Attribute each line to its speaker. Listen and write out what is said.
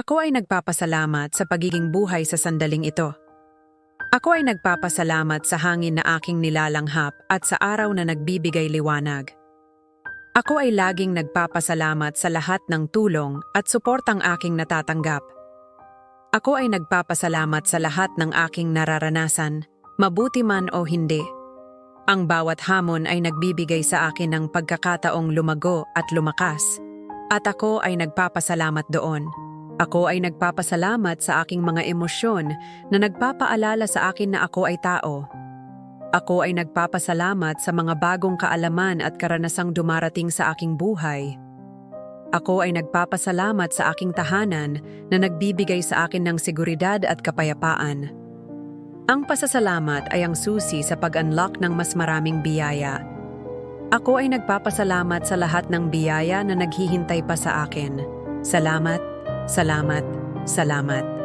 Speaker 1: Ako ay nagpapasalamat sa pagiging buhay sa sandaling ito. Ako ay nagpapasalamat sa hangin na aking nilalanghap at sa araw na nagbibigay liwanag. Ako ay laging nagpapasalamat sa lahat ng tulong at suportang aking natatanggap. Ako ay nagpapasalamat sa lahat ng aking nararanasan, mabuti man o hindi. Ang bawat hamon ay nagbibigay sa akin ng pagkakataong lumago at lumakas. At ako ay nagpapasalamat doon. Ako ay nagpapasalamat sa aking mga emosyon na nagpapaalala sa akin na ako ay tao. Ako ay nagpapasalamat sa mga bagong kaalaman at karanasang dumarating sa aking buhay. Ako ay nagpapasalamat sa aking tahanan na nagbibigay sa akin ng seguridad at kapayapaan. Ang pasasalamat ay ang susi sa pag-unlock ng mas maraming biyaya. Ako ay nagpapasalamat sa lahat ng biyaya na naghihintay pa sa akin. Salamat, salamat, salamat.